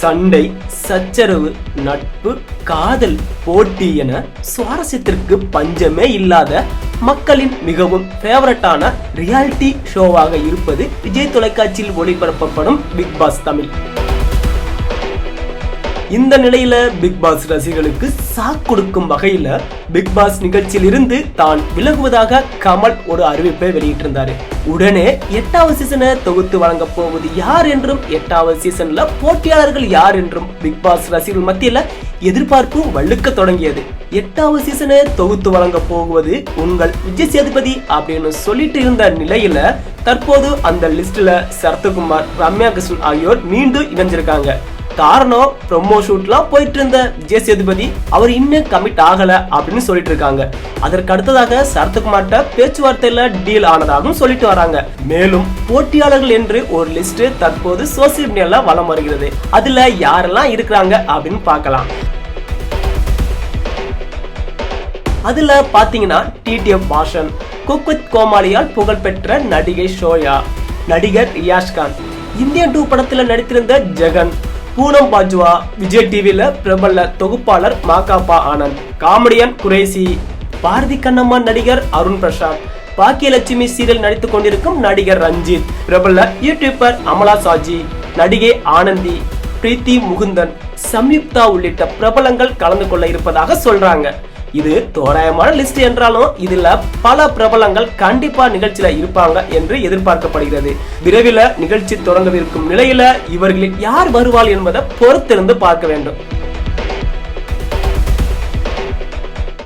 சண்டை சச்சரவு நட்பு காதல் போட்டி என சுவாரஸ்யத்திற்கு பஞ்சமே இல்லாத மக்களின் மிகவும் ஃபேவரட்டான ரியாலிட்டி ஷோவாக இருப்பது விஜய் தொலைக்காட்சியில் ஒளிபரப்பப்படும் பிக் பாஸ் தமிழ். இந்த நிலையில பிக் பாஸ் ரசிகர்களுக்கு சாக் கொடுக்கும் வகையில பிக் பாஸ் நிகழ்ச்சியில் இருந்து தான் விலகுவதாக கமல் ஒரு அறிவிப்பை வெளியிட்டிருந்தாரு. உடனே எட்டாவது சீசனை தொகுத்து வழங்க போவது யார் என்றும் எட்டாவது சீசன்ல போட்டியாளர்கள் யார் என்றும் பிக் பாஸ் ரசிகர்கள் மத்தியில எதிர்பார்ப்பு வலுக்க தொடங்கியது. எட்டாவது சீசனை தொகுத்து வழங்க போகுவது உங்கள் விஜய் சேதுபதி அப்படின்னு சொல்லிட்டு இருந்த நிலையில தற்போது அந்த லிஸ்ட்ல சரத்குமார் ரம்யா கிருஷ்ணன் ஆகியோர் மீண்டும் இணைஞ்சிருக்காங்க. காரணம் ப்ரொமோ ஷூட்லாம் போயிட்டு இருந்த விஜய் சேதுபதி அவர் இன்னும் கமிட் ஆகல அப்படின்னு சொல்லிட்டு இருக்காங்க. அதற்கு அடுத்ததாக சரத்குமார்கிட்ட பேச்சுவார்த்தையில டீல் ஆனதாகவும் சொல்லிட்டு வராங்க. மேலும் போட்டியாளர்கள் என்று ஒரு லிஸ்ட் தற்போது சோசியல் மீடியால வலம் வருகிறது. அதுல யாரெல்லாம் இருக்கிறாங்க அப்படின்னு பார்க்கலாம். அதுல பாத்தீங்கன்னா டிடிஎஃப் பாஷன் குக்வித் கோமாளியால் புகழ்பெற்ற நடிகை ஷோயா நடிகர் ரியாஷ் கான் இந்தியன் டூ படத்துல நடித்திருந்த ஜெகன் பூனம் பாஜ்வா விஜய் டிவியில பிரபல தொகுப்பாளர் மாகாப்பா ஆனந்த் காமெடியன் குரேசி பாரதி கண்ணம்மா நடிகர் அருண் பிரசாத் பாக்கியலட்சுமி சீரியல் நடித்துக் கொண்டிருக்கும் நடிகர் ரஞ்சித் பிரபல யூடியூபர் அமலா சாஜி நடிகை ஆனந்தி பிரீத்தி முகுந்தன் சம்யுக்தா உள்ளிட்ட பிரபலங்கள் கலந்து கொள்ள இருப்பதாக சொல்றாங்க. இது தோராயமான லிஸ்ட் என்றாலும் இதுல பல பிரபலங்கள் கண்டிப்பா நிகழ்ச்சியில இருப்பாங்க என்று எதிர்பார்க்கப்படுகிறது. விரைவில் நிகழ்ச்சி தொடங்கவிருக்கும் நிலையில இவர்களில் யார் வருவாள் என்பதை பொறுத்திருந்து பார்க்க வேண்டும்.